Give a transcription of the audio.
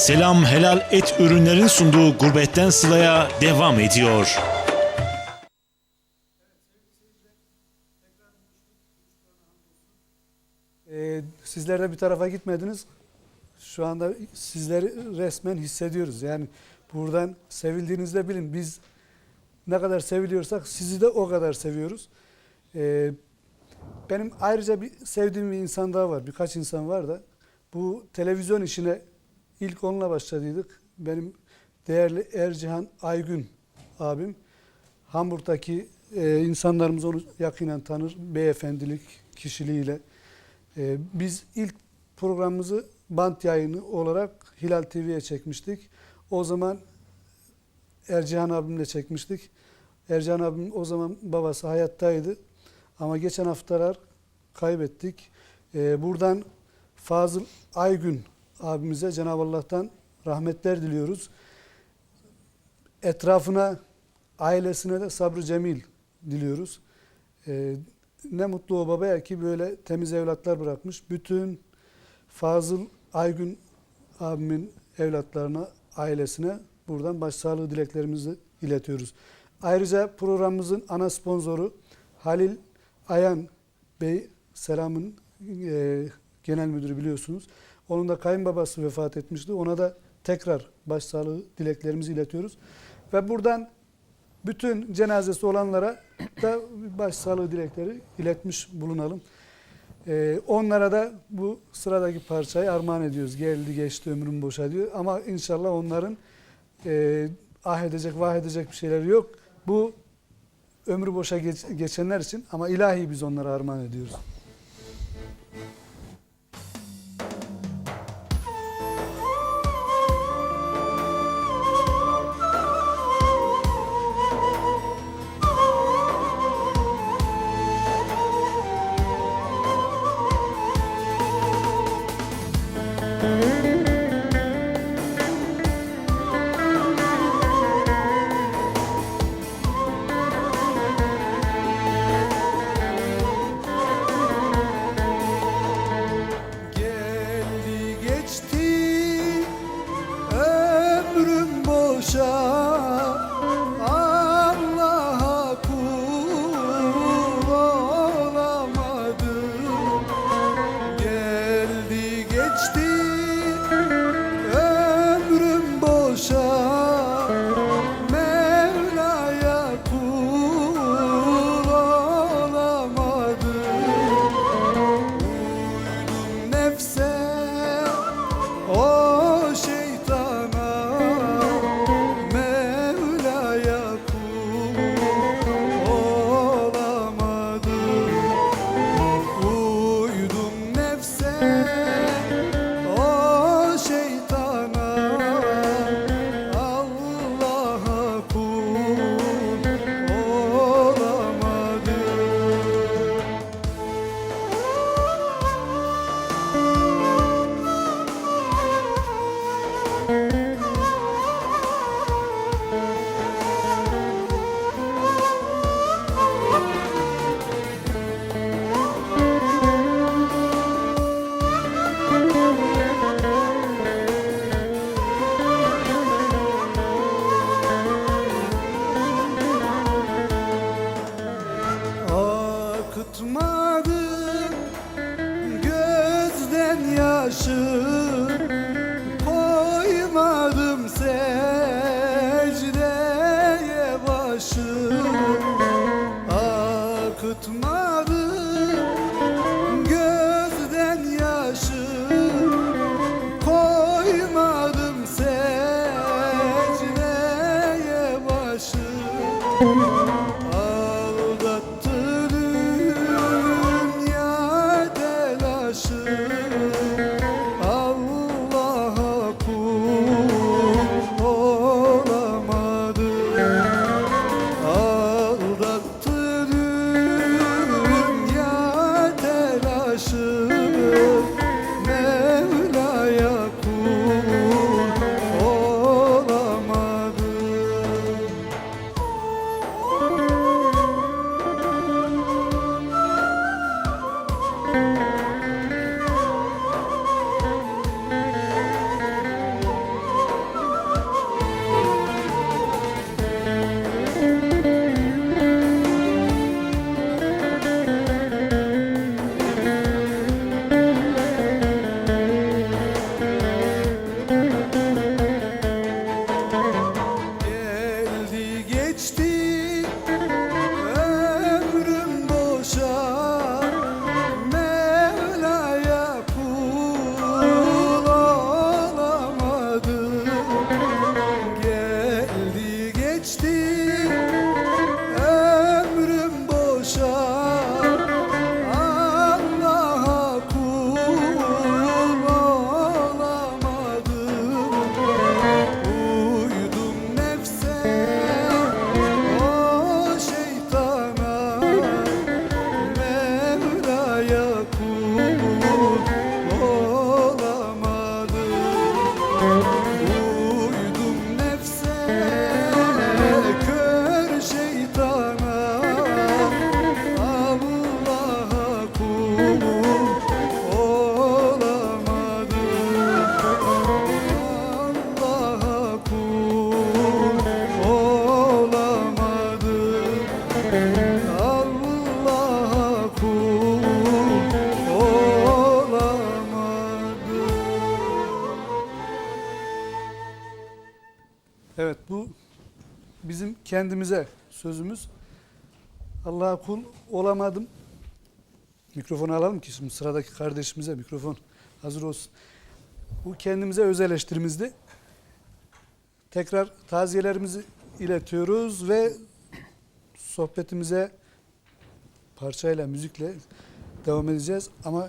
Selam Helal Et ürünlerin sunduğu Gurbetten Sıla'ya devam ediyor. Ee, sizler de bir tarafa gitmediniz. Şu anda sizleri resmen hissediyoruz. Yani buradan sevildiğinizde de bilin. Biz ne kadar seviliyorsak sizi de o kadar seviyoruz. Ee, benim ayrıca bir sevdiğim bir insan daha var. Birkaç insan var da. Bu televizyon işine ilk onunla başladıydık. Benim değerli Ercihan Aygün abim. Hamburg'daki e, insanlarımız onu yakinen tanır. Beyefendilik kişiliğiyle. Ee, biz ilk programımızı bant yayını olarak Hilal TV'ye çekmiştik. O zaman Ercihan abimle çekmiştik. Ercihan abim o zaman babası hayattaydı. Ama geçen haftalar kaybettik. Ee, buradan Fazıl Aygün abimize Cenab-ı Allah'tan rahmetler diliyoruz. Etrafına, ailesine de sabrı cemil diliyoruz. Ee, ne mutlu o babaya ki böyle temiz evlatlar bırakmış. Bütün Fazıl Aygün abimin evlatlarına, ailesine buradan başsağlığı dileklerimizi iletiyoruz. Ayrıca programımızın ana sponsoru Halil Ayan Bey, Selam'ın e, genel müdürü biliyorsunuz. Onun da kayınbabası vefat etmişti. Ona da tekrar başsağlığı dileklerimizi iletiyoruz. Ve buradan bütün cenazesi olanlara da başsağlığı dilekleri iletmiş bulunalım. Ee, onlara da bu sıradaki parçayı armağan ediyoruz. Geldi geçti ömrüm boşa diyor. Ama inşallah onların e, ah edecek vah edecek bir şeyleri yok. Bu ömrü boşa geç- geçenler için ama ilahi biz onlara armağan ediyoruz. Geldi Akıtmadım gözden yaşı Koymadım secdeye başı. Akıtmadım gözden yaşı Koymadım secdeye başı Evet bu bizim kendimize sözümüz. Allah'a kul olamadım. Mikrofonu alalım ki şimdi sıradaki kardeşimize mikrofon hazır olsun. Bu kendimize öz eleştirimizdi. Tekrar taziyelerimizi iletiyoruz ve sohbetimize parçayla, müzikle devam edeceğiz. Ama